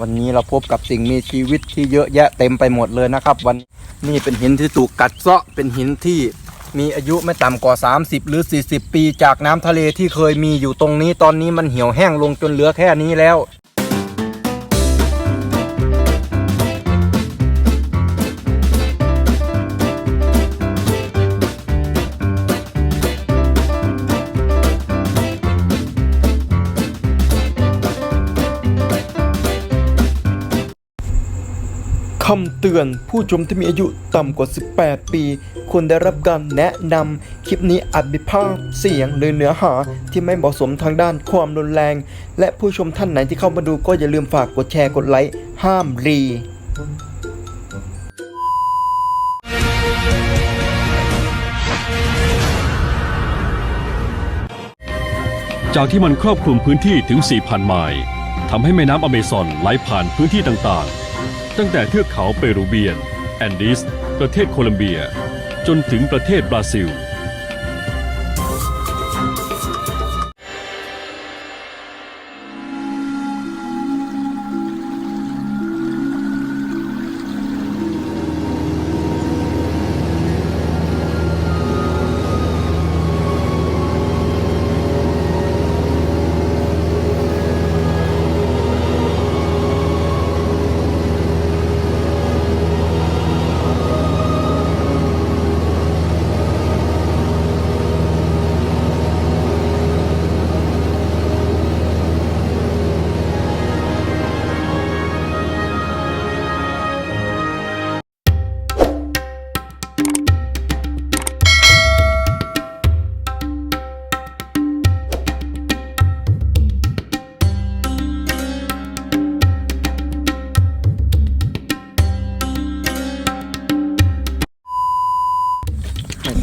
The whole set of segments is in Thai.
วันนี้เราพบกับสิ่งมีชีวิตที่เยอะแยะเต็มไปหมดเลยนะครับ วันนี้เป็นหินที่ถูกกัดเซาะเป็นหินที่มีอายุไม่ต่ำกว่า 30 หรือ 40 ปี จากน้ำทะเลที่เคยมีอยู่ตรงนี้ตอนนี้มันเหี่ยวแห้งลงจนเหลือแค่นี้แล้ว คำเตือนผู้ชมที่มีอายุต่ำกว่า 18 ปี ควรได้รับการแนะนำคลิปนี้อาจมีภาพเสียงหรือเนื้อหาที่ไม่เหมาะสมทางด้านความรุนแรง และผู้ชมท่านไหนที่เข้ามาดูก็อย่าลืมฝากกดแชร์กดไลค์ห้ามรีจากที่มันครอบคลุมพื้นที่ถึง 4,000 ไมล์ทำให้แม่น้ำอเมซอนไหลผ่านพื้นที่ต่างๆ ตั้งแต่เทือกเขาเปรูเบียน แอนดีส ประเทศโคลัมเบีย จนถึงประเทศบราซิล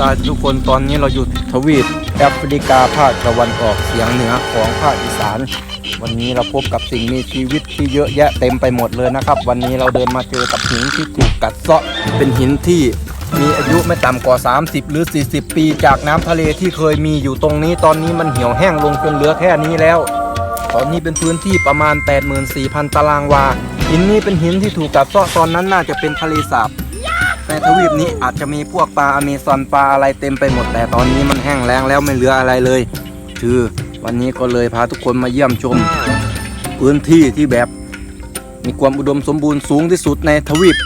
ตายทุกคนตอนนี้เราอยู่ทวีปแอฟริกาภาคตะวันออกเฉียงเหนือของภาคอีสาน วันนี้เราพบกับสิ่งมีชีวิตที่เยอะแยะเต็มไปหมดเลยนะครับ วันนี้เราเดินมาเจอกับหินที่ถูกกัดเซาะเป็นหินที่มีอายุไม่ต่ำกว่า 30 หรือ 40 ปี จากน้ำทะเลที่เคยมีอยู่ตรงนี้ ตอนนี้มันเหี่ยวแห้งลงจนเหลือแค่นี้แล้ว ตอนนี้เป็นพื้นที่ประมาณ 84,000 ตารางวาหินนี้เป็นหินที่ถูกกัดเซาะตอนนั้นน่าจะเป็นทะเลสาบ ทวีปนี้อาจจะมีพวกปลาอเมซอนปลาอะไรเต็มไปหมดแต่ตอนนี้มันแห้งแล้งแล้วไม่เหลืออะไรเลยคือวันนี้ก็เลยพาทุกคนมาเยี่ยมชม พื้นที่ที่แบบมีความอุดมสมบูรณ์สูงที่สุดในทวีป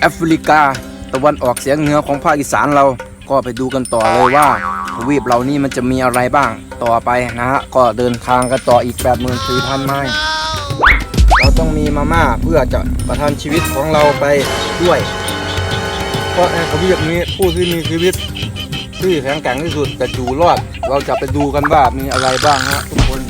แอฟริกา ตะวันออกเฉียงเหนือของภาคอีสานเราก็ไปดูกันต่อเลยว่าทวีปเหล่านี้มันจะมีอะไรบ้างต่อไปนะฮะก็เดินทางกันต่ออีก 84,000 ไมล์เราต้องมีมาม่าเพื่อจะประทันชีวิตของเราไปด้วย เพราะในทวีปนี้ผู้ที่มีชีวิตที่แข็งแกร่งที่สุดจะอยู่รอด เราจะไปดูกันว่ามีอะไรบ้างฮะทุกคน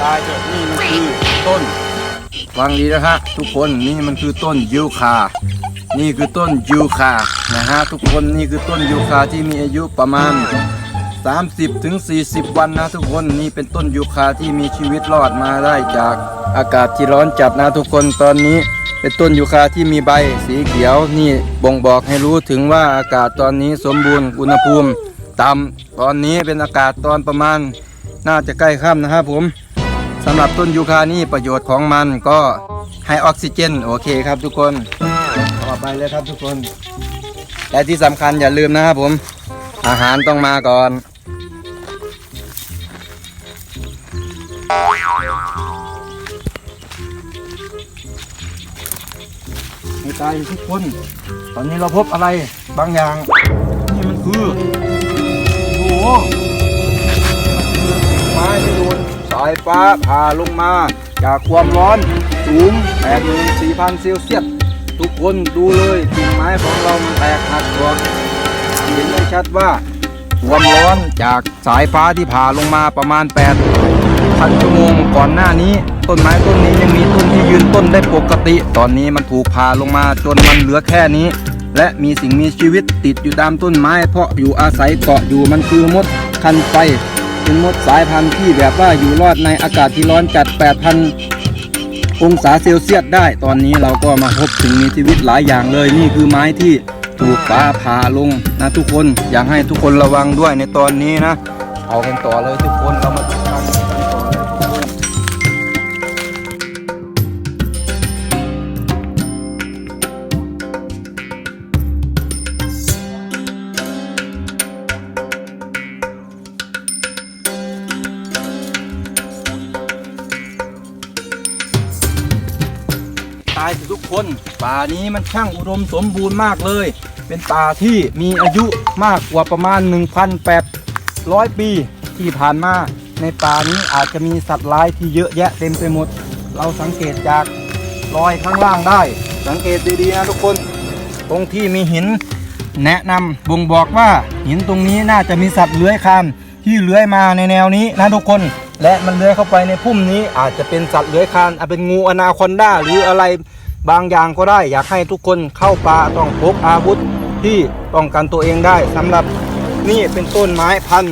ตายเถอะนี่มันคือต้นฟังดีนะฮะทุกคนนี่มันคือต้นยูคา นี่คือต้นยูคานะฮะทุกคนนี่คือต้นยูคาที่มีอายุประมาณ 30ถึง40วันนะทุกคนนี่เป็นต้นยูคาที่มีชีวิตรอดมาได้จากอากาศที่ร้อนจัดนะทุกคนตอนนี้ เป็นต้นยูคาที่มีใบสีเขียวนี่บ่งบอกให้รู้ถึงว่าอากาศตอนนี้สมบูรณ์อุณหภูมิต่ำตอนนี้เป็นอากาศตอนประมาณ น่าจะใกล้ค่ำนะครับผมสำหรับต้นยูคานี่ประโยชน์ของมันก็ให้ออกซิเจนโอเคครับทุกคน ต่อไปเลยครับทุกคน และที่สำคัญอย่าลืมนะครับผม อาหารต้องมาก่อนไม่ตายทุกคน ตอนนี้เราพบอะไรบางอย่าง นี่มันคือ โอ้โหไม้ที่โดนสายฟ้าผ่าลงมา จากความร้อนสูง 84,000 เซลเซียส ทุกคนดูเลยกิ่งไม้ของเรามันแตกหักตัวเห็นได้ชัดว่าความร้อนจากสายฟ้าที่ผ่าลงมาประมาณ8พันชั่วโมงก่อนหน้านี้ ต้นไม้ต้นนี้ยังมีต้นที่ยืนต้นได้ปกติ ตอนนี้มันถูกผ่าลงมาจนมันเหลือแค่นี้ และมีสิ่งมีชีวิตติดอยู่ตามต้นไม้ เพราะอยู่อาศัยเกาะอยู่มันคือมดคันไฟเป็นมดสายพันธุ์ที่แบบว่าอยู่รอดในอากาศที่ร้อนจัด 8,000 องศาเซลเซียสได้ ตอนนี้เราก็มาพบถึงมีชีวิตหลายอย่างเลย นี่คือไม้ที่ถูกฟ้าผ่าลงนะทุกคนอยากให้ทุกคนระวังด้วยในตอนนี้นะ เอากันต่อเลยทุกคนเรามาดูกันายทุกคน ป่านี้มันช่างอุดมสมบูรณ์มากเลย เป็นป่าที่มีอายุมากกว่าประมาณ 1,800 ปีที่ผ่านมา ในป่านี้อาจจะมีสัตว์ร้ายที่เยอะแยะเต็มไปหมด เราสังเกตจากรอยข้างล่างได้ สังเกตดีๆนะทุกคน ตรงที่มีหิน แนะนำบ่งบอกว่าหินตรงนี้น่าจะมีสัตว์เลื้อยคลานที่เลื้อยมาในแนวนี้นะทุกคนและมันเลื้อยเข้าไปในพุ่มนี้อาจจะเป็นสัตว์เลื้อยคลานอาจเป็นงูอนาคอนด้าหรืออะไร บางอย่างก็ได้ อยากให้ทุกคนเข้าป่าต้องพกอาวุธที่ป้องกันตัวเองได้สำหรับนี่เป็นต้นไม้พัน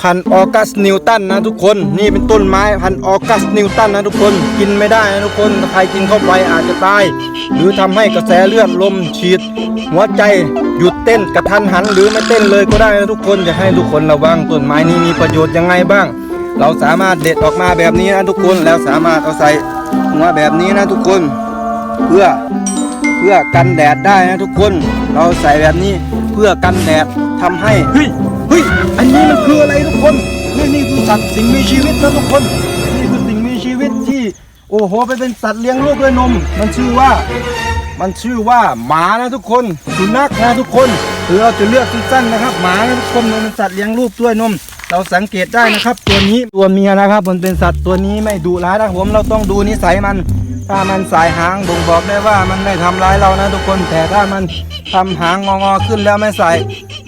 พันออกัสนิวตันนะทุกคน นี่เป็นต้นไม้พันออกัสนิวตันนะทุกคนกินไม่ได้นะทุกคนถ้าใครกินเข้าไปอาจจะตาย หรือทำให้กระแสเลือดลมฉีด หัวใจหยุดเต้นกระทันหันหรือไม่เต้นเลยก็ได้นะทุกคนอยากให้ทุกคนระวังต้นไม้นี้มีประโยชน์ยังไงบ้าง เราสามารถเด็ดออกมาแบบนี้นะทุกคนแล้วสามารถเอาใส่ หัวแบบนี้นะทุกคนเพื่อเพื่อกันแดดได้นะทุกคน เราใส่แบบนี้เพื่อกันแดดทำให้เฮ้ยเฮ้ยอันนี้มันคืออะไรทุกคนนี่นี่คือสัตว์สิ่งมีชีวิตนะทุกคน นี่คือสิ่งมีชีวิตที่ โอ้โหไปเป็นสัตว์เลี้ยงลูกด้วยนม มันชื่อว่า มันชื่อว่าหมานะทุกคนสุนัขนะทุกคนหรือเราจะเลือกสั้นๆนะครับ หมานะทุกคนมันเป็นสัตว์เลี้ยงลูกด้วยนม เราสังเกตได้นะครับ ตัวนี้ตัวเมียนะครับ มันเป็นสัตว์ตัวนี้ไม่ดุร้ายนะผมเราต้องดูนิสัยมัน ถ้ามันสายหางบ่งบอกได้ว่ามันไม่ทำร้ายเรานะทุกคนแต่ถ้ามันทำหางงอๆขึ้นแล้วไม่ใส่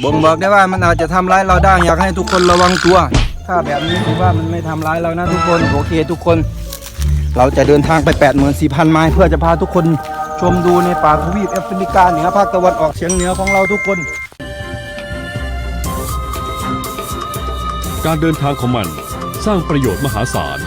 บ่งบอกได้ว่ามันอาจจะทำร้ายเราได้อยากให้ทุกคนระวังตัวถ้าแบบนี้ถือว่ามันไม่ทำร้ายเรานะทุกคนโอเคทุกคนเราจะเดินทางไป84,000ไมล์เพื่อจะพาทุกคน ชมดูในป่าทวีปแอฟริกาเหนือภาคตะวันออกเฉียงเหนือของเราทุกคน การเดินทางของมันสร้างประโยชน์มหาศาล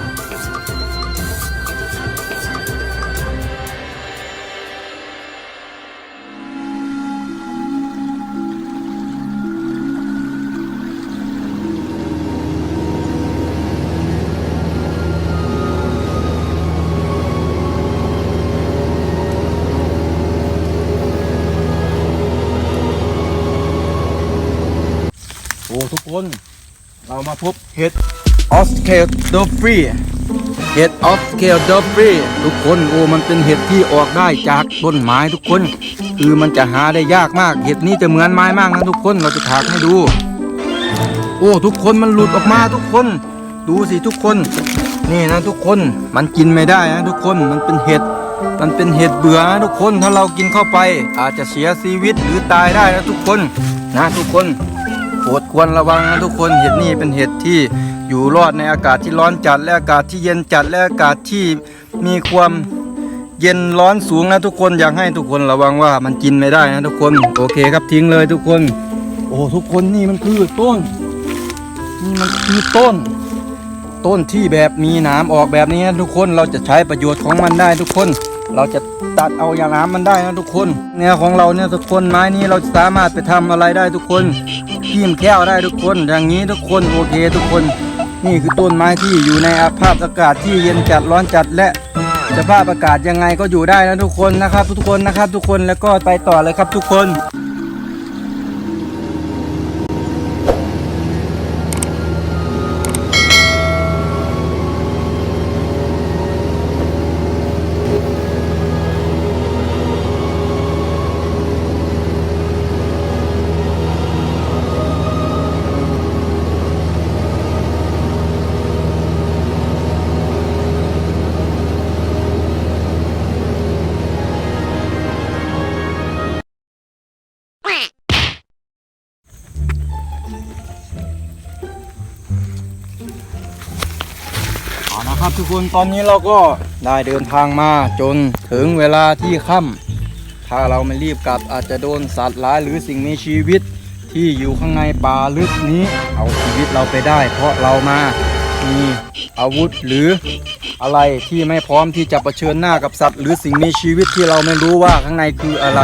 คนเรามาพบเห็ดออสเคลดอฟรีเห็ดออสเคลดอฟรีทุกคนโอ้มันเป็นเห็ดที่ออกได้จากต้นไม้ทุกคน คือมันจะหาได้ยากมาก เห็ดนี้จะเหมือนไม้มากนะทุกคนเราจะถากให้ดู โอ้ทุกคนมันหลุดออกมาทุกคน ดูสิทุกคน นี่นะทุกคนมันกินไม่ได้นะทุกคนมันเป็นเห็ดมันเป็นเห็ดเบื่อนะทุกคนถ้าเรากินเข้าไป อาจจะเสียชีวิตหรือตายได้นะทุกคนนะทุกคน โปรดควรระวังนะทุกคนเห็ดนี่เป็นเห็ดที่อยู่รอดในอากาศที่ร้อนจัดและอากาศที่เย็นจัดและอากาศที่มีความเย็นร้อนสูงนะทุกคนอยากให้ทุกคนระวังว่ามันกินไม่ได้นะทุกคนโอเคครับทิ้งเลยทุกคน โอ้ทุกคนนี่มันคือต้นนี่มันคือต้น ต้นที่แบบมีหนามออกแบบนี้นะทุกคนเราจะใช้ประโยชน์ของมันได้ทุกคน เราจะตัดเอาอย่างน้ำมันได้นะทุกคน เนี่ยของเราเนี่ยทุกคนไม้นี้เราสามารถไปทำอะไรได้ทุกคน ขีมแก้วได้ทุกคน อย่างนี้ทุกคนโอเคทุกคน นี่คือต้นไม้ที่อยู่ในอาภาพอากาศที่เย็นจัดร้อนจัดและสภาพอากาศยังไงก็อยู่ได้นะทุกคนนะครับ ทุกคนนะครับ ทุกคนแล้วก็ไปต่อเลยครับทุกคน นะครับทุกคนตอนนี้เราก็ได้เดินทางมาจนถึงเวลาที่ค่ำถ้าเราไม่รีบกลับอาจจะโดนสัตว์ร้ายหรือสิ่งมีชีวิตที่อยู่ข้างในป่าลึกนี้ เอาชีวิตเราไปได้ เพราะเรามามีอาวุธหรืออะไรที่ไม่พร้อมที่จะเผชิญหน้ากับสัตว์ หรือสิ่งมีชีวิตที่เราไม่รู้ว่าข้างในคืออะไร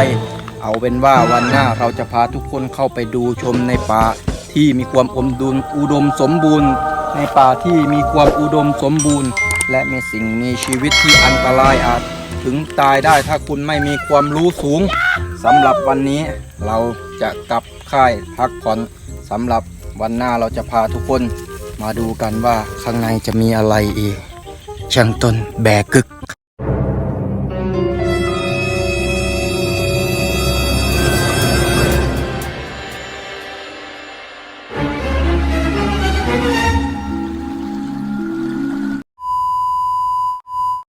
เอาเป็นว่าวันหน้าเราจะพาทุกคนเข้าไปดูชมในป่าที่มีความอมดุลอุดมสมบูรณ์ ในป่าที่มีความอุดมสมบูรณ์ และมีสิ่งมีชีวิตที่อันตรายอาจถึงตายได้ถ้าคุณไม่มีความรู้สูงสำหรับวันนี้เราจะกลับค่ายพักผ่อนสำหรับวันหน้าเราจะพาทุกคนมาดูกันว่าข้างในจะมีอะไรอีกช่างต้นแบกกึก